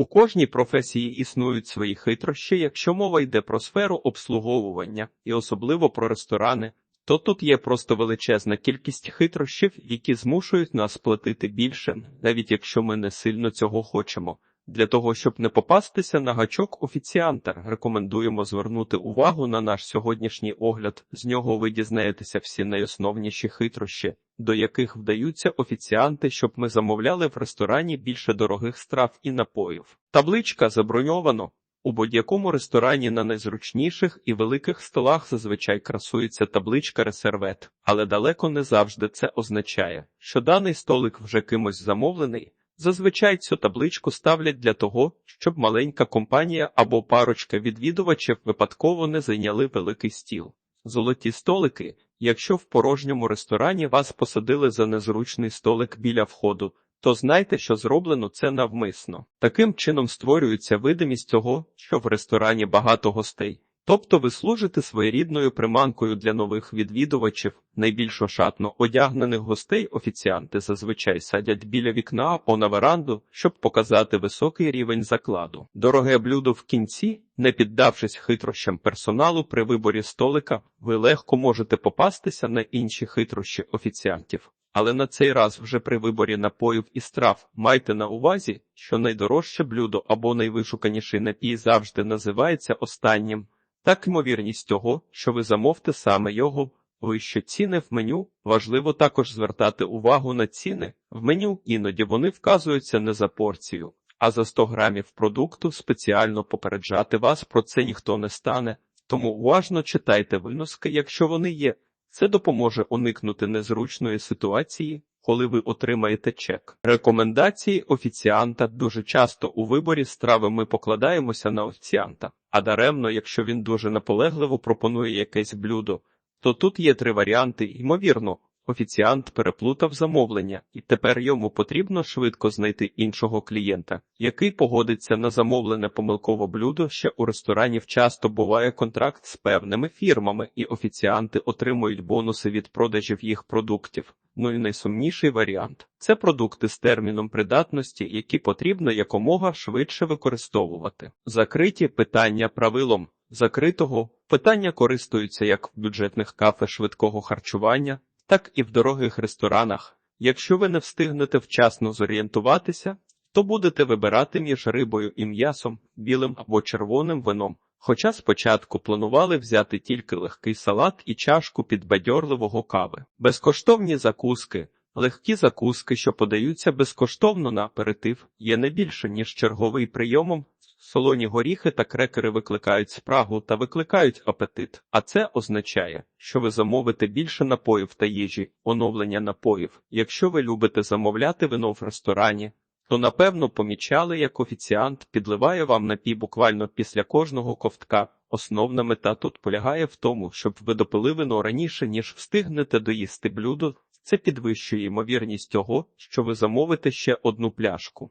У кожній професії існують свої хитрощі, якщо мова йде про сферу обслуговування і особливо про ресторани, то тут є просто величезна кількість хитрощів, які змушують нас платити більше, навіть якщо ми не сильно цього хочемо. Для того, щоб не попастися на гачок офіціанта, рекомендуємо звернути увагу на наш сьогоднішній огляд. З нього ви дізнаєтеся всі найосновніші хитрощі, до яких вдаються офіціанти, щоб ми замовляли в ресторані більше дорогих страв і напоїв. Табличка заброньовано. У будь-якому ресторані на найзручніших і великих столах зазвичай красується табличка резервет, але далеко не завжди це означає, що даний столик вже кимось замовлений. Зазвичай цю табличку ставлять для того, щоб маленька компанія або парочка відвідувачів випадково не зайняли великий стіл. Золоті столики, якщо в порожньому ресторані вас посадили за незручний столик біля входу, то знайте, що зроблено це навмисно. Таким чином створюється видимість того, що в ресторані багато гостей. Тобто ви служите своєрідною приманкою для нових відвідувачів, найбільш ошатно одягнених гостей офіціанти зазвичай садять біля вікна або на веранду, щоб показати високий рівень закладу. Дороге блюдо в кінці, не піддавшись хитрощам персоналу при виборі столика, ви легко можете попастися на інші хитрощі офіціантів. Але на цей раз вже при виборі напоїв і страв майте на увазі, що найдорожче блюдо або найвишуканіший напій завжди називається останнім. Так ймовірність того, що ви замовте саме його, вище ціни в меню, важливо також звертати увагу на ціни. В меню іноді вони вказуються не за порцію, а за 100 грамів продукту спеціально попереджати вас про це ніхто не стане, тому уважно читайте виноски, якщо вони є. Це допоможе уникнути незручної ситуації, коли ви отримаєте чек. Рекомендації офіціанта дуже часто у виборі страви ми покладаємося на офіціанта, а даремно, якщо він дуже наполегливо пропонує якесь блюдо, то тут є три варіанти, ймовірно. Офіціант переплутав замовлення, і тепер йому потрібно швидко знайти іншого клієнта, який погодиться на замовлене помилкове блюдо. Ще у ресторанів часто буває контракт з певними фірмами, і офіціанти отримують бонуси від продажів їх продуктів. Ну і найсумніший варіант це продукти з терміном придатності, які потрібно якомога швидше використовувати. Закриті питання правилом закритого питання користуються як в бюджетних кафе швидкого харчування так і в дорогих ресторанах. Якщо ви не встигнете вчасно зорієнтуватися, то будете вибирати між рибою і м'ясом, білим або червоним вином. Хоча спочатку планували взяти тільки легкий салат і чашку підбадьорливого кави, безкоштовні закуски. Легкі закуски, що подаються безкоштовно на аперитив, є не більше, ніж черговий прийомом. Солоні горіхи та крекери викликають спрагу та викликають апетит, а це означає, що ви замовите більше напоїв та їжі, оновлення напоїв. Якщо ви любите замовляти вино в ресторані, то напевно помічали, як офіціант підливає вам напій буквально після кожного ковтка. Основна мета тут полягає в тому, щоб ви допили вино раніше, ніж встигнете доїсти блюдо. Це підвищує ймовірність того, що ви замовите ще одну пляшку.